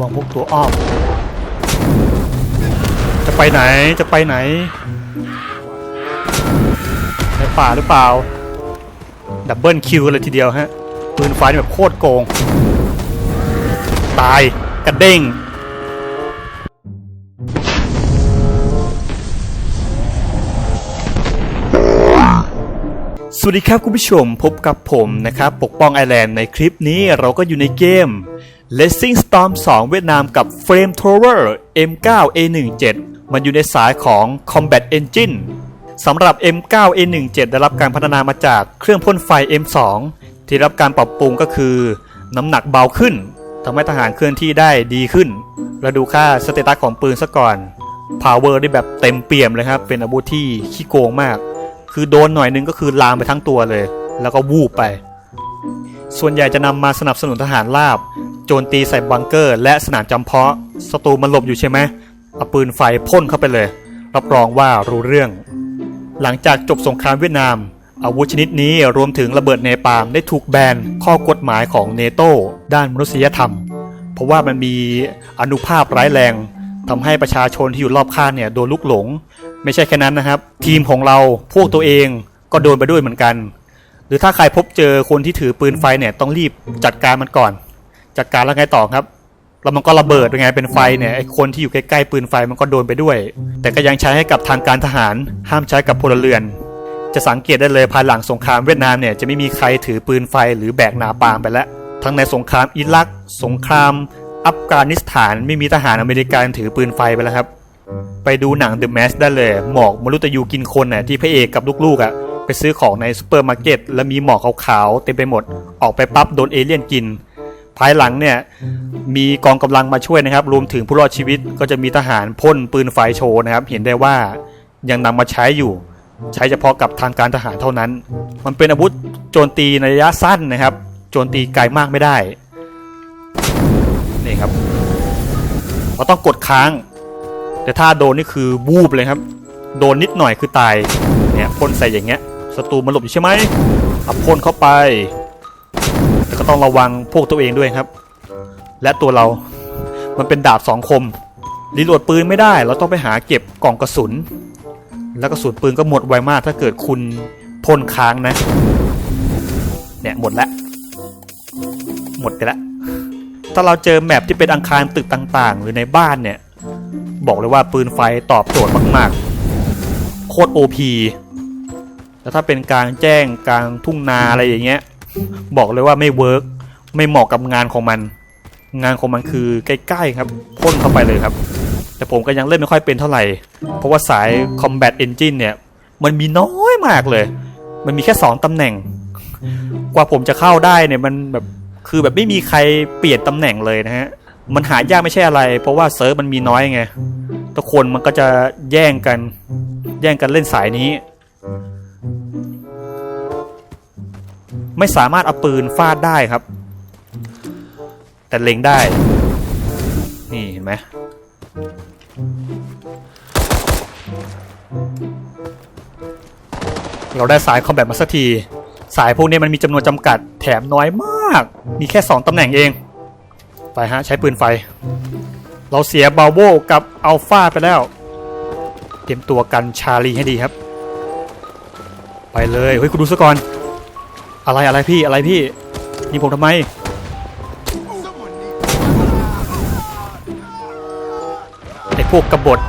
วางพวกตัวอ้อมจะไปไหนจะไปไหนในป่าหรือเปล่า ดับเบิลคิวเลยทีเดียวฮะปืนไฟแบบโคตรโกง ตายกระเด้งสวัสดีครับคุณผู้ชมพบกับผมนะครับ ปกป้องไอแลนด์ในคลิปนี้เราก็อยู่ในเกม Racing Storm 2 เวียดนามกับ Flame Thrower M9A17 มันอยู่ในสายของ Combat Engine สำหรับ M9A17 ได้รับการพัฒนามาจากเครื่องพ่นไฟ M2 ที่รับการปรับปรุงก็คือ น้ำหนักเบาขึ้นทำให้ทหารเคลื่อนที่ได้ดีขึ้น เราดูค่าสเตตัสของปืนซะก่อน Power ได้แบบเต็มเปี่ยมเลยครับ เป็นอาวุธที่ขี้โกงมาก คือโดนหน่อยนึงก็คือลามไปทั้งตัวเลย แล้วก็วูบไป ส่วนใหญ่จะนำมาสนับสนุนทหารราบ จมตีใส่บังเกอร์ และสนามจำเพาะศัตรูมันหลบอยู่ใช่ไหมเอาปืนไฟพ่นเข้าไปเลย รับรองว่ารู้เรื่อง หลังจากจบสงครามเวียดนาม อาวุธชนิดนี้รวมถึงระเบิดเนปาลได้ถูกแบนข้อกฎหมายของเนโตด้านมนุษยธรรม เพราะว่ามันมีอนุภาพร้ายแรงทำให้ประชาชนที่อยู่รอบข้างเนี่ยโดนลุกหลง ไม่ใช่แค่นั้นนะครับ ทีมของเราพวกตัวเองก็โดนไปด้วยเหมือนกัน หรือถ้าใครพบเจอคนที่ถือปืนไฟเนี่ยต้องรีบจัดการมันก่อน จัดการแล้วไงต่อครับ แล้วมันก็ระเบิดยังไงเป็นไฟเนี่ยไอคนที่อยู่ใกล้ๆปืนไฟมันก็โดนไปด้วย แต่ก็ยังใช้ให้กับทางการทหาร ห้ามใช้กับพลเรือน จะสังเกตได้เลยภายหลังสงครามเวียดนามเนี่ยจะไม่มีใครถือปืนไฟหรือแบกนาปามไปแล้ว ทั้งในสงครามอิรัก สงคราม อัฟกานิสถานไม่มีทหารอเมริกันถือปืนไฟไปแล้วครับ ไปดูหนัง The Mask ได้เลย หมอกมรุตยูกินคนน่ะที่พระเอกกับลูกๆอะไปซื้อของในซูเปอร์มาร์เก็ตแล้วมีหมอกขาวๆเต็มไปหมด ออกไปปั๊บโดนเอเลี่ยนกิน ภายหลังเนี่ยมีกองกำลังมาช่วยนะครับ รวมถึงผู้รอดชีวิตก็จะมีทหารพ่นปืนไฟโชว์นะครับ เห็นได้ว่ายังนำมาใช้อยู่ ใช้เฉพาะกับทางการทหารเท่านั้น มันเป็นอาวุธโจมตีในระยะสั้นนะครับ โจมตีไกลมากไม่ได้ นี่ครับเราต้องกดค้าง แต่ถ้าโดนนี่คือวูบเลยครับ โดนนิดหน่อยคือตาย เนี่ยพ่นใส่อย่างเงี้ยศัตรูมันหลบอยู่ใช่ไหมเอาพ่นเข้าไป ก็ต้องระวังพวกตัวเองด้วยครับ และตัวเรา มันเป็นดาบสองคมรีโหลดปืนไม่ได้ เราต้องไปหาเก็บกล่องกระสุน แล้วกระสุนปืนก็หมดไวมาก ถ้าเกิดคุณพ่นค้างนะ เนี่ยหมดแล้วหมดไปแล้วถ้าเราเจอแมปที่เป็นอังคารตึกต่างๆ หรือในบ้านเนี่ย บอกเลยว่าปืนไฟตอบโจทย์มากๆ โคตรโอพีแล้วถ้าเป็นกลางแจ้งกลางทุ่งนาอะไรอย่างเงี้ย บอกเลยว่าไม่เวิร์กไม่เหมาะกับงานของมัน งานของมันคือใกล้ๆครับพ่นเข้าไปเลยครับ แต่ผมก็ยังเล่นไม่ค่อยเป็นเท่าไหร่ เพราะว่าสาย Combat Engine เนี่ย มันมีน้อยมากเลย มันมีแค่ 2 ตำแหน่ง กว่าผมจะเข้าได้เนี่ยมันแบบคือแบบไม่มีใครเปลี่ยนตำแหน่งเลยนะฮะมันหายากไม่ใช่อะไร เพราะว่าเซิร์ฟมันมีน้อยไงทุกคนมันก็จะแย่งกัน แย่งกันเล่นสายนี้ ไม่สามารถเอาปืนฟาดได้ครับ แต่เล็งได้ นี่เห็นไหมเราได้สายคอมแบทมาสักที สายพวกนี้มันมีจำนวนจำกัดแถมน้อยมาก มีแค่ 2ตำแหน่งเอง ไปฮะ ใช้ปืนไฟ เราเสียบาโวกับอัลฟาไปแล้ว เตรียมตัวกันชาลีให้ดีครับ ไปเลย เฮ้ย คุณดูซะก่อน อะไรอะไรพี่อะไรพี่ยิงผมทำไม ไอ้พวกกบฏ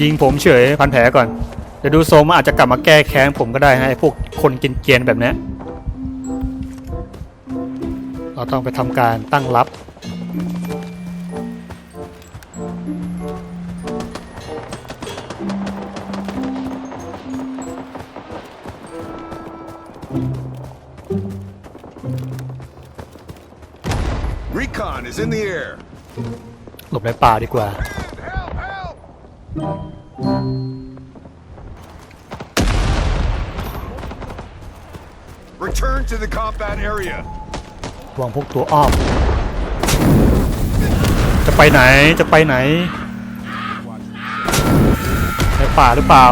ยิงผมเฉยพันแผลก่อน เดี๋ยวดูโซมนอาจจะกลับมาแก้แค้นผมก็ได้ฮะไอ้พวกคนกินเกียนแบบนี้เราต้องไปทำการตั้งรับ Recon is in the air. หลบในป่าดีกว่า Help, help! Return to the combat area. วางพวกตัวอ้อม จะไปไหนจะไปไหน ในป่าหรือเปล่า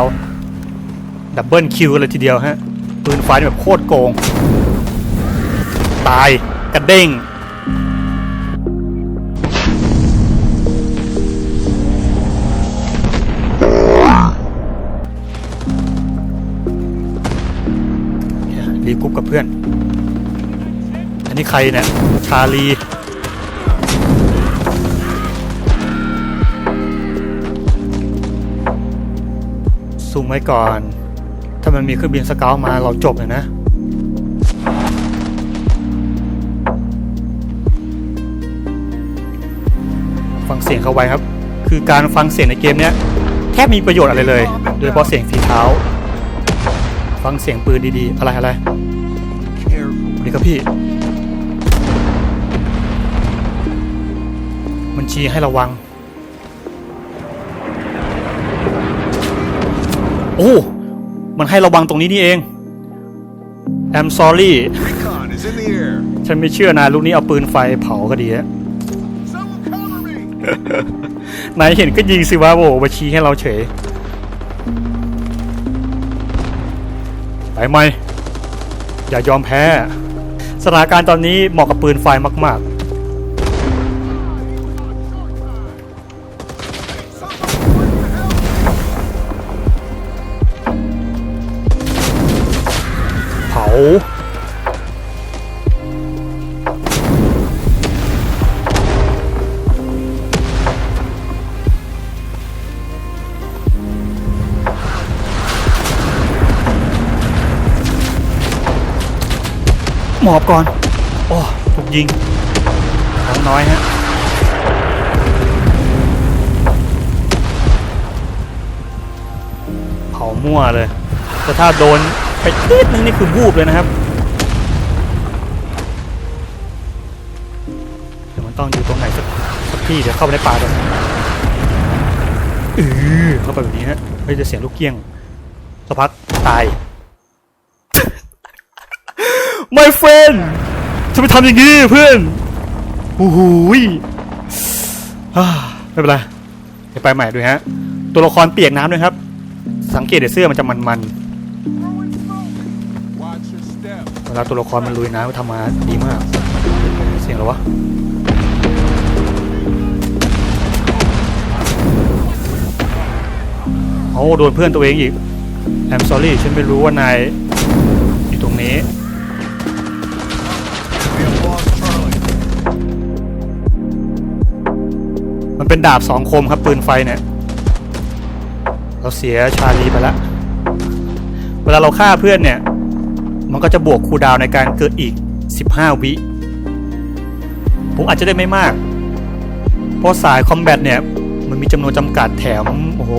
ดับเบิลคิวกันเลยทีเดียวฮะ ปืนไฟนี่แบบโคตรโกง ตาย กระเด้ง รีกรุ๊ปกับเพื่อน อันนี้ใครเนี่ย ชาลีซูมไว้ก่อน ถ้ามันมีเครื่องบินสเกลมาเราจบเลยนะฟังเสียงเขาไว้ครับ คือการฟังเสียงในเกมเนี้ยแทบไมมีประโยชน์อะไรเลย โดยเฉพาะเสียงฝีเท้า ฟังเสียงปืนดีๆ อะไรอะไร Careful. นี่ครับพี่ มันชี้ให้ระวัง โอ้ มันให้ระวังตรงนี้นี่เอง I'm sorry Recon is in the air. ฉันไม่เชื่อนะลูกนี้เอาปืนไฟเผาก็ดีฮะ Someone cover me! นายเห็นก็ยิงสิวะโว้มาชี้ให้เราเฉย ไปไหมอย่ายอมแพ้สถานการณ์ตอนนี้เหมาะกับปืนไฟมาก ๆเผา หมอบก่อน โอ้ถูกยิงน้องน้อยฮะเผามั่วเลย แต่ถ้าโดนไปนิดนึงนี่คือวูบเลยนะครับเดี๋ยวมันต้องอยู่ตรงไหนสักสักที่เดี๋ยวเข้าไปในป่าก่อนอือเข้าไปแบบนี้ฮะเฮ้ยจะเสียงลูกเกี้ยงสักพักตาย My friend จะไปทำอย่างนี้เพื่อนโอ้โหฮ่าไม่เป็นไรเดี๋ยวไปใหม่ด้วยฮะ ตัวละครเปียกน้ำด้วยครับ สังเกตเดี๋ยวเสื้อมันจะมันๆเวลาตัวละครมันลุยน้ำมันทำมาดีมาก เสียงเหรอวะโอ้โดนเพื่อนตัวเองอีก I'm sorry ฉันไม่รู้ว่านายอยู่ตรงนี้ มันเป็นดาบสองคมครับปืนไฟเนี่ย เราเสียชาลีไปละ เวลาเราฆ่าเพื่อนเนี่ย มันก็จะบวกคูดาวในการเกิดอีก 15 วิ ผมอาจจะได้ไม่มาก เพราะสายคอมแบทเนี่ย มันมีจำนวนจำกัดแถม โอ้โห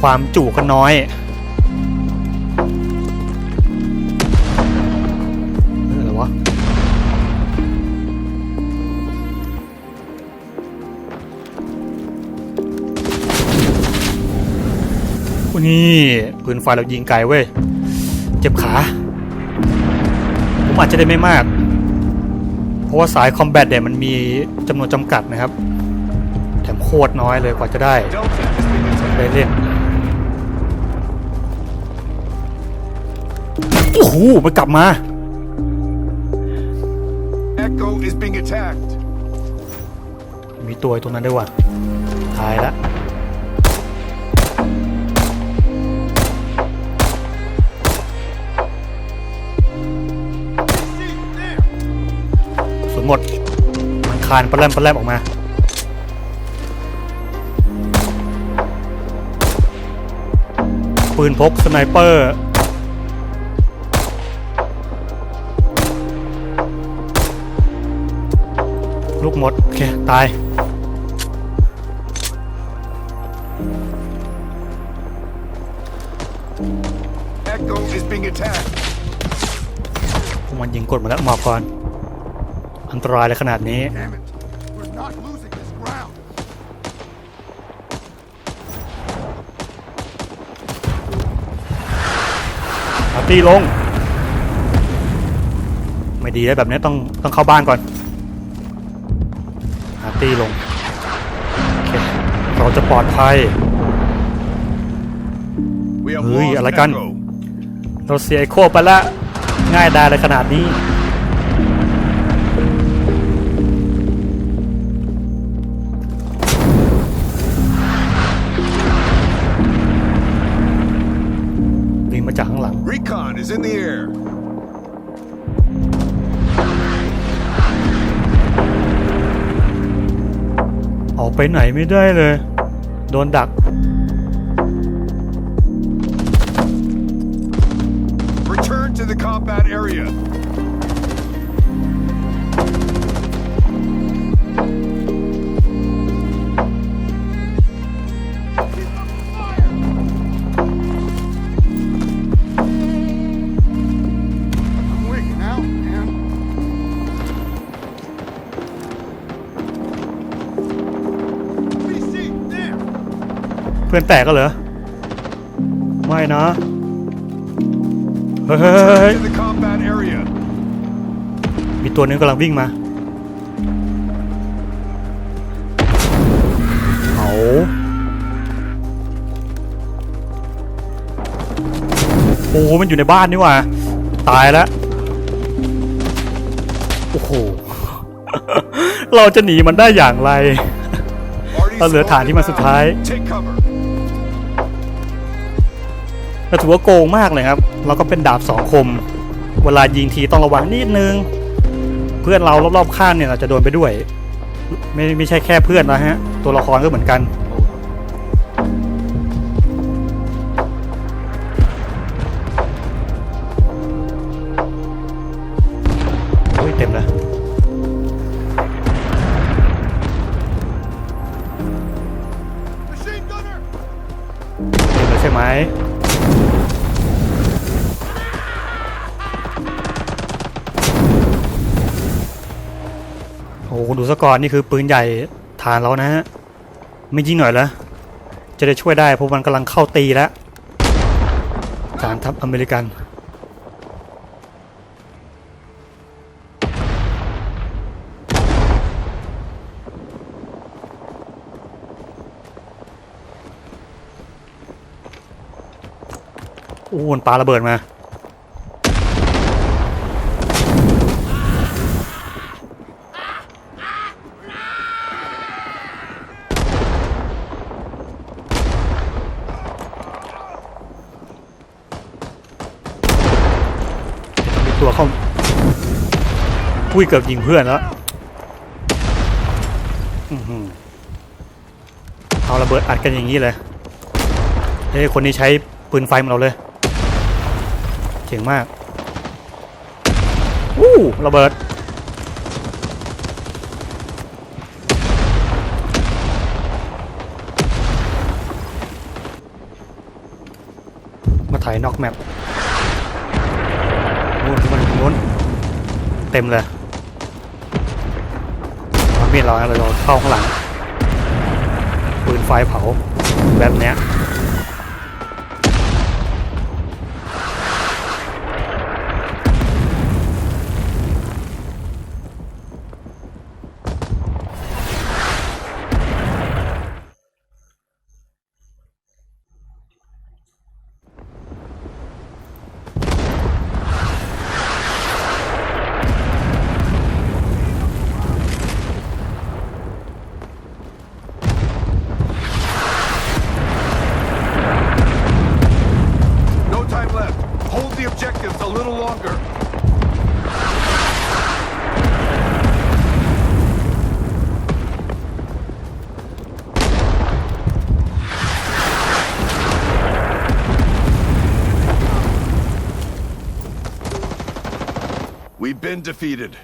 ความจุก็น้อย นี่ปืนไฟเรายิงไกลเว้ย เจ็บขา ผมอาจจะได้ไม่มาก เพราะว่าสายคอมแบทเนี่ยมันมีจำนวนจำกัดนะครับ แถมโคตรน้อยเลยกว่าจะได้ Delta has been attacked. ได้เล่นโอ้โหมันกลับมา Echo is being attacked. มีตัวอยู่ตรงนั้นด้วยว่ะตายละ หมด มันคานปลาแรมปลาแรมออกมา ปืนพกสไนเปอร์ลูกหมด โอเค ตาย Echo is being attacked. พวกมันยิงกดมาแล้วหมอบก่อน อันตรายเลยขนาดนี้ Damn it. We're not losing this ground. อาร์ตี้ลง ไม่ดีแล้วแบบนี้ต้องต้องเข้าบ้านก่อนอาร์ตี้ลงโอเคเราจะปลอดภัย We have Ui, lost ala can. Echo. เราเสียไอโคไปแล้วง่ายได้เลยขนาดนี้ ไปไหนไม่ได้เลย โดนดัก Return to the combat area. เพื่อนแตกก็เหรอ ไม่นะ เฮ้ยเฮ้ยเฮ้ยเฮ้ย Return to the combat area. มีตัวนึงกำลังวิ่งมา เอาโอ้โหมันอยู่ในบ้านนี่หว่า ตายแล้ว โอ้โห เราจะหนีมันได้อย่างไร Marty เราเหลือฐานที่มันสุดท้าย Take cover. เราถือว่าโกงมากเลยครับ เราก็เป็นดาบสองคม เวลายิงทีต้องระวังนิดนึง เพื่อนเรารอบๆข้างเนี่ยเราจะโดนไปด้วย ไม่ไม่ใช่แค่เพื่อนนะฮะ ตัวละครก็เหมือนกัน ก่อนนี่คือปืนใหญ่ฐานเรานะฮะไม่ยิงหน่อยเหรอจะได้ช่วยได้เพราะมันกำลังเข้าตีแล้วฐานทัพอเมริกันโอ้มันปาระเบิดมา เขาอุ้ยเกือบยิงเพื่อนแล้วเอาระเบิดอัดกันอย่างนี้เลยเฮ้ยคนนี้ใช้ปืนไฟเหมือนเราเลยเจ๋งมากอู้ระเบิดมาถ่ายนอกแมปมัน นู้น เต็มเลยมีดเราเราเข้าข้างหลังปืนไฟเผาแบบเนี้ย Hold the objectives a little longer. We've been defeated.